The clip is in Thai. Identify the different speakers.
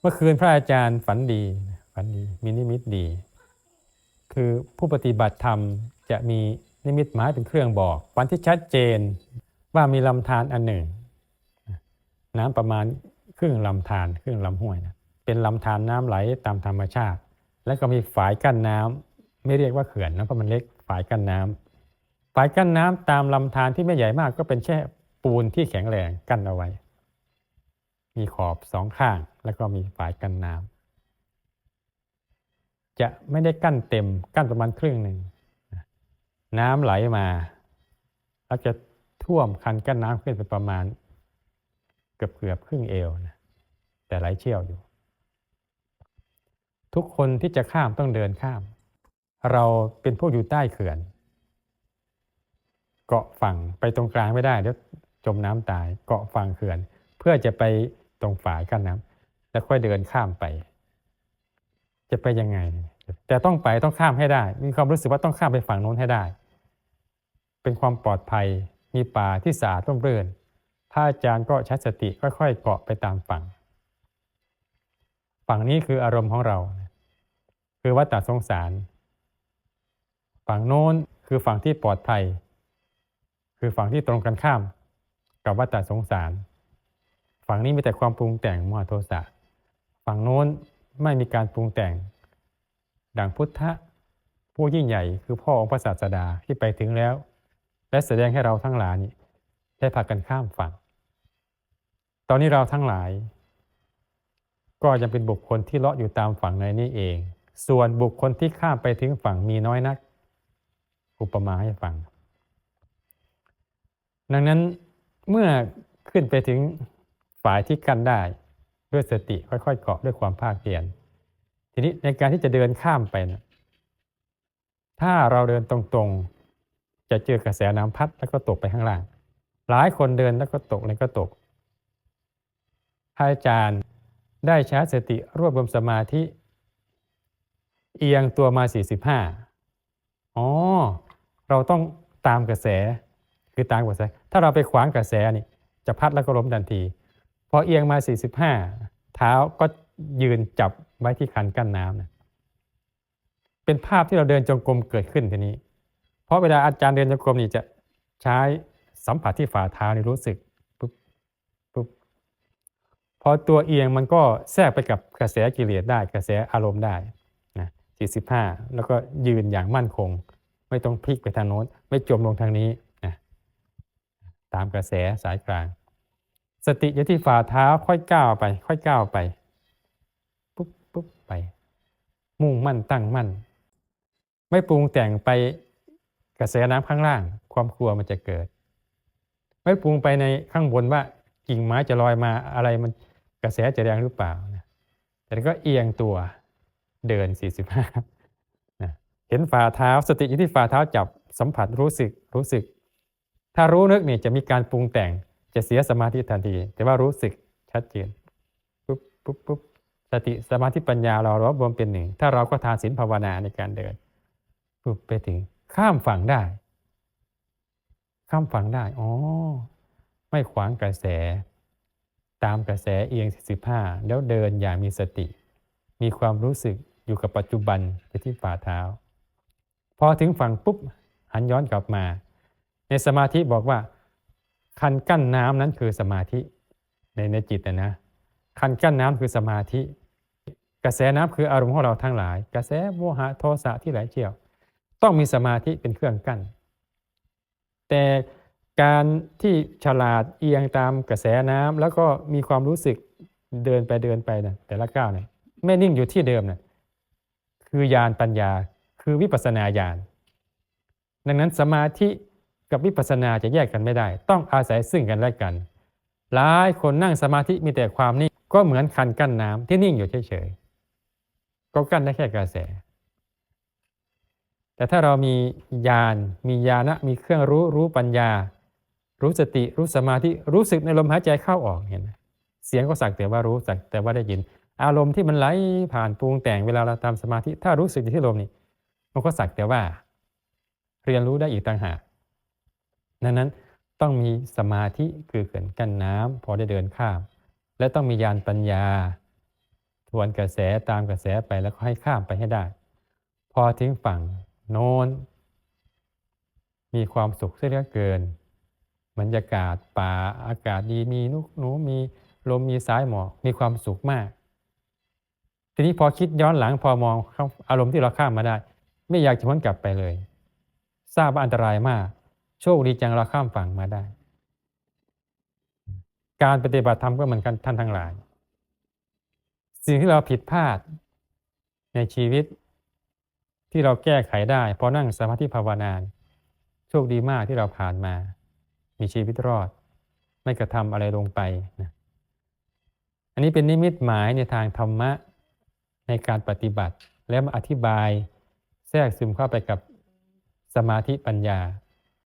Speaker 1: เมื่อคืนพระอาจารย์ฝันดีฝันดีมีนิมิตดี คือผู้ปฏิบัติธรรมจะมีนิมิตหมายเป็นเครื่องบอกฝันที่ชัดเจนว่ามีลำธารอันหนึ่ง น้ำประมาณครึ่งลำธารครึ่งลำห้วยนะเป็นลำธารน้ำไหลตามธรรมชาติ แล้วก็มีฝายกั้นน้ำไม่เรียกว่าเขื่อนนะเพราะมันเล็กฝายกั้นน้ำฝายกั้นน้ำตามลำธารที่ไม่ใหญ่มากก็เป็นแค่ปูนที่แข็งแรงกั้นเอาไว้ มีขอบสองข้าง แล้วก็มีฝายกั้นน้ำจะไม่ได้กั้นเต็มกั้นประมาณครึ่งหนึ่งน้ำไหลมาแล้วจะท่วมคันกั้นน้ำขึ้นไปประมาณเกือบเกือบครึ่งเอวนะแต่ไหลเชี่ยวอยู่ ทุกคนที่จะข้ามต้องเดินข้าม เราเป็นพวกอยู่ใต้เขื่อน เกาะฝั่งไปตรงกลางไม่ได้เดี๋ยวจมน้ำตายเกาะฝั่งเขื่อน เพื่อจะไป ตรงฝายกั้นน้ำแล้วค่อยเดินข้ามไป จะไปยังไง แต่ต้องไปต้องข้ามให้ได้ มีความรู้สึกว่าต้องข้ามไปฝั่งโน้นให้ได้ เป็นความปลอดภัยมีป่าที่สะอาดร่มรื่นพระอาจารย์ก็ใช้สติค่อยๆเกาะไปตามฝั่ง ฝั่งนี้คืออารมณ์ของเรา คือวัฏฏสงสาร ฝั่งโน้นคือฝั่งที่ปลอดภัย คือฝั่งที่ตรงกันข้ามกับวัฏฏสงสาร ฝั่งนี้มีแต่ความปรุงแต่งมหะโทสะฝั่งโน้นไม่มีการปรุงแต่ง ดังพุทธะผู้ยิ่งใหญ่คือพ่อองค์พระศาสดาที่ไปถึงแล้ว และแสดงให้เราทั้งหลายนี่ได้พากันข้ามฝั่ง ตอนนี้เราทั้งหลาย ก็ยังเป็นบุคคลที่เลาะอยู่ตามฝั่งในนี้เอง ส่วนบุคคลที่ข้ามไปถึงฝั่งมีน้อยนัก อุปมาให้ฟัง ดังนั้นเมื่อขึ้นไปถึง ฝ่ายที่กั้นได้ด้วยสติค่อยๆเกาะด้วยความภาคเพียรทีนี้ในการที่จะเดินข้ามไปนะถ้าเราเดินตรงๆ จะเจอกระแสน้ำพัดแล้วก็ตกไปข้างล่าง หลายคนเดินแล้วก็ตกแล้วก็ตกอาจารย์ได้ใช้สติรวบรวมสมาธิ เอียงตัวมา 45อ๋อเราต้องตามกระแสคือตามกระแส ถ้าเราไปขวางกระแสนี่จะพัดแล้วก็ล้มทันที พอเอียงมา 45 เท้าก็ยืนจับไว้ที่คันกั้นน้ำนะเป็นภาพที่เราเดินจงกรมเกิดขึ้นทีนี้ เพราะเวลาอาจารย์เดินจงกรมนี่จะใช้สัมผัสที่ฝ่าเท้านี่รู้สึกปุ๊บปุ๊บพอตัวเอียงมันก็แทรกไปกับกระแสกิเลสได้กระแสอารมณ์ได้นะ45 แล้วก็ยืนอย่างมั่นคง ไม่ต้องพลิกไปทางโน้นไม่จมลงทางนี้นะตามกระแสสายกลาง สติอยู่ที่ฝ่าเท้าค่อยก้าวไป ค่อยก้าวไปปุ๊บปุ๊บไป มุ่งมั่นตั้งมั่น ไม่ปรุงแต่งไปกระแสน้ำข้างล่าง ความกลัวมันจะเกิด ไม่ปรุงไปในข้างบนว่ากิ่งไม้จะลอยมาอะไรมันกระแสจะแรงหรือเปล่านะแต่ก็เอียงตัวเดิน 45นะเห็นฝ่าเท้าสติอยู่ที่ฝ่าเท้าจับสัมผัสรู้สึกรู้สึก ถ้ารู้นึกเนี่ยจะมีการปรุงแต่ง จะเสียสมาธิทันที แต่ว่ารู้สึกชัดเจนปุ๊บปุ๊บปุ๊บสติสมาธิปัญญาเรารวบรวมเป็นหนึ่ง ถ้าเราก็ทานศีลภาวนาในการเดินปุ๊บไปถึง ข้ามฝั่งได้ ข้ามฝั่งได้อ๋อไม่ขวางกระแส ตามกระแสเอียง45แล้วเดินอย่างมีสติ มีความรู้สึกอยู่กับปัจจุบันไปที่ฝ่าเท้า พอถึงฝั่งปุ๊บหันย้อนกลับมา ในสมาธิบอกว่า คันกั้นน้ำนั้นคือสมาธิในในจิตนะนะคันกั้นน้ำคือสมาธิ กระแสน้ำคืออารมณ์ของเราทั้งหลาย กระแสโมหะโทสะที่ไหลเชี่ยว ต้องมีสมาธิเป็นเครื่องกั้น แต่การที่ฉลาดเอียงตามกระแสน้ำแล้วก็มีความรู้สึกเดินไปเดินไปนะแต่ละก้าวเนี่ยไม่นิ่งอยู่ที่เดิมนะคือญาณปัญญาคือวิปัสสนาญาณดังนั้นสมาธิ กับวิปัสสนาจะแยกกันไม่ได้ ต้องอาศัยซึ่งกันและกัน หลายคนนั่งสมาธิมีแต่ความนิ่งก็เหมือนคันกั้นน้ำที่นิ่งอยู่เฉยๆก็กั้นได้แค่กระแส แต่ถ้าเรามีญาณมีญาณะมีเครื่องรู้รู้ปัญญา รู้สติรู้สมาธิรู้สึกในลมหายใจเข้าออกเห็นไหมเสียงก็สักแต่ว่ารู้สักแต่ว่าได้ยิน อารมณ์ที่มันไหลผ่านปรุงแต่งเวลาเราทำสมาธิถ้ารู้สึกอยู่ที่ลมนี่มันก็สักแต่ว่า เรียนรู้ได้อีกต่างหาก ดังนั้นต้องมีสมาธิคือเขื่อนกั้นน้ำพอได้เดินข้าม และต้องมีญาณปัญญา ทวนกระแสตามกระแสไปแล้วก็ให้ข้ามไปให้ได้ พอถึงฝั่งโน้น มีความสุขเสียเหลือเกินบรรยากาศป่าอากาศดีมีนุกหนูมีลมมีสายหมอกมีความสุขมาก ทีนี้พอคิดย้อนหลังพอมองอารมณ์ที่เราข้ามมาได้ ไม่อยากจะพ้นกลับไปเลย ทราบว่าอันตรายมาก โชคดีจังเราข้ามฝั่งมาได้ การปฏิบัติธรรมก็เหมือนกันท่านทั้งหลาย สิ่งที่เราผิดพลาดในชีวิตที่เราแก้ไขได้พราะนั่งสมาธิภาวนาโชคดีมากที่เราผ่านมา มีชีวิตรอด ไม่กระทำอะไรลงไปนะอันนี้เป็นนิมิตหมายในทางธรรมะในการปฏิบัติ แล้วมาอธิบายแทรกซึมเข้าไปกับสมาธิปัญญา